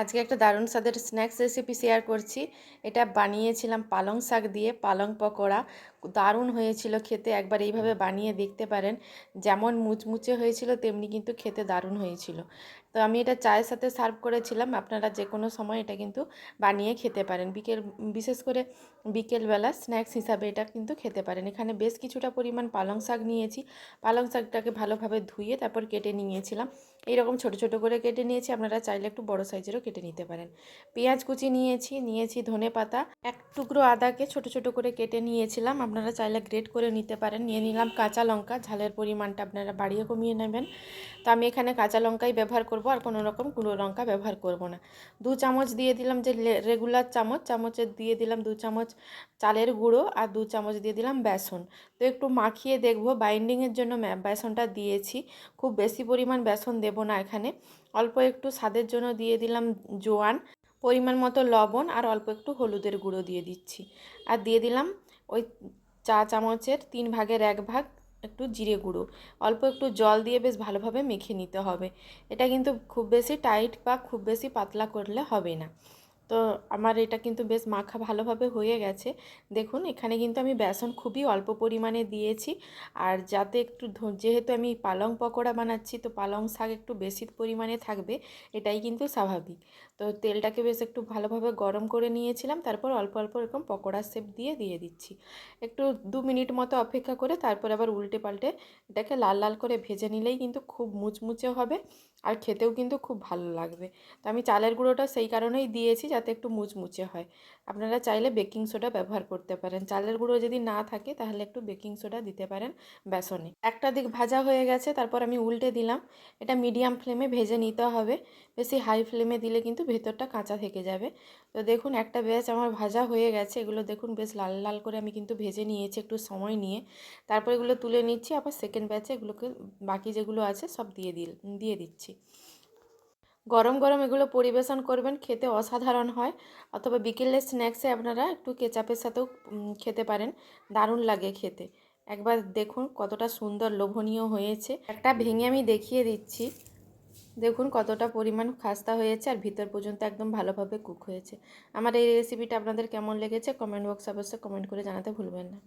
আজকে একটা দারুণ স্বাদের স্ন্যাক্স রেসিপি শেয়ার করছি। এটা বানিয়েছিলাম পালং শাক দিয়ে পালং পকোড়া। দারুণ হয়েছিল খেতে একবার এইভাবে বানিয়ে দেখতে পারেন। যেমন মুচমুচে হয়েছিল তেমনি কিন্তু খেতে দারুণ হয়েছিল। তো আমি এটা চায়ের সাথে সার্ভ করেছিলাম আপনারা যে কোনো সময় এটা কিন্তু বানিয়ে খেতে পারেন। বিকেল বিশেষ করে বিকেলবেলা স্ন্যাক্স হিসাবে এটা কিন্তু খেতে পারেন। এখানে বেশ কিছুটা পরিমাণ পালং শাক নিয়েছি। পালং শাকটাকে ভালোভাবে ধুয়ে তারপর কেটে নিয়েছিলাম। এইরকম ছোট ছোট করে কেটে নিয়েছি। আপনারা চাইলে একটু বড় সাইজেরও কেটে নিতে পারেন। পেঁয়াজ কুচি নিয়েছি নিয়েছি ধনে পাতা। এক টুকরো আদাকে ছোট ছোট করে কেটে নিয়েছিলাম। আপনারা চাইলে গ্রেট করে নিতে পারেন। নিয়ে নিলাম কাঁচা লঙ্কা। ঝালের পরিমাণটা আপনারা বাড়িয়ে কমিয়ে নেবেন। তো আমি এখানে কাঁচা লঙ্কাই ব্যবহার করব আর কোনো রকম গুঁড়ো লঙ্কা ব্যবহার করব না। দু চামচ দিয়ে দিলাম যে রেগুলার চামচ। চামচের দিয়ে দিলাম দু চামচ চালের গুঁড়ো আর দু চামচ দিয়ে দিলাম বেসন। তো একটু মাখিয়ে দেখব। বাইন্ডিংয়ের জন্য বেসনটা দিয়েছি। খুব বেশি পরিমাণ বেসন দেব না এখানে। অল্প একটু স্বাদের জন্য দিয়ে দিলাম জোয়ান, পরিমাণ মতো লবণ আর অল্প একটু হলুদের গুঁড়ো দিয়ে দিচ্ছি। আর দিয়ে দিলাম ওই চা চামচের তিন ভাগের এক ভাগ একটু জিরে গুঁড়ো। অল্প একটু জল দিয়ে বেশ ভালোভাবে মেখে নিতে হবে। এটা কিন্তু খুব বেশি টাইট বা খুব বেশি পাতলা করলে হবে না। তো আমার এটা কিন্তু বেশ মাখা ভালোভাবে হয়ে গেছে। দেখুন, এখানে কিন্তু আমি বেসন খুবই অল্প পরিমাণে দিয়েছি। আর যাতে একটু যেহেতু আমি পালং পকোড়া বানাচ্ছি, তো পালং শাক একটু বেশি পরিমাণে থাকবে, এটাই কিন্তু স্বাভাবিক। তো তেলটাকে বেশ একটু ভালোভাবে গরম করে নিয়েছিলাম, তারপর অল্প অল্প এরকম পকোড়া শেপ দিয়ে দিয়ে দিচ্ছি। একটু দু মিনিট মতো অপেক্ষা করে তারপর আবার উল্টে পাল্টে এটাকে লাল লাল করে ভেজে নিলেই কিন্তু খুব মুচমুচে হবে, আর খেতেও কিন্তু খুব ভালো লাগবে। তো আমি চালের গুঁড়োটা সেই কারণেই দিয়েছি যাতে একটু মুচমুচে হয়। আপনারা চাইলে বেকিং সোডা ব্যবহার করতে পারেন। চালের গুঁড়ো যদি না থাকে, তাহলে একটু বেকিং সোডা দিতে পারেন বেসনে। একটা দিক ভাজা হয়ে গেছে, তারপর আমি উল্টে দিলাম। এটা মিডিয়াম ফ্লেমে ভেজে নিতে হবে। বেশি হাই ফ্লেমে দিলে কিন্তু ভেতরটা কাঁচা থেকে যাবে। তো দেখুন, একটা ব্যাচ আমার ভাজা হয়ে গেছে। এগুলো দেখুন, বেশ লাল লাল করে আমি কিন্তু ভেজে নিয়েছি একটু সময় নিয়ে। তারপর এগুলো তুলে নিচ্ছি। আবার সেকেন্ড ব্যাচে এগুলোকে বাকি যেগুলো আছে সব দিয়ে দিল, দিয়ে দিচ্ছি। গরম গরম এগুলো পরিবেশন করবেন, খেতে অসাধারণ হয়। অথবা বিকেলের স্ন্যাক্সে আপনারা একটু কেচাপের সাথেও খেতে পারেন। দারুণ লাগে খেতে। একবার দেখুন কতটা সুন্দর লোভনীয় হয়েছে। একটা ভেঙে আমি দেখিয়ে দিচ্ছি। দেখুন কতটা পরিমাণ খাস্তা হয়েছে আর ভিতর পর্যন্ত একদম ভালোভাবে কুক হয়েছে। আমার এই রেসিপিটা আপনাদের কেমন লেগেছে? কমেন্ট বক্সে অবশ্যই কমেন্ট করে জানাতে ভুলবেন না।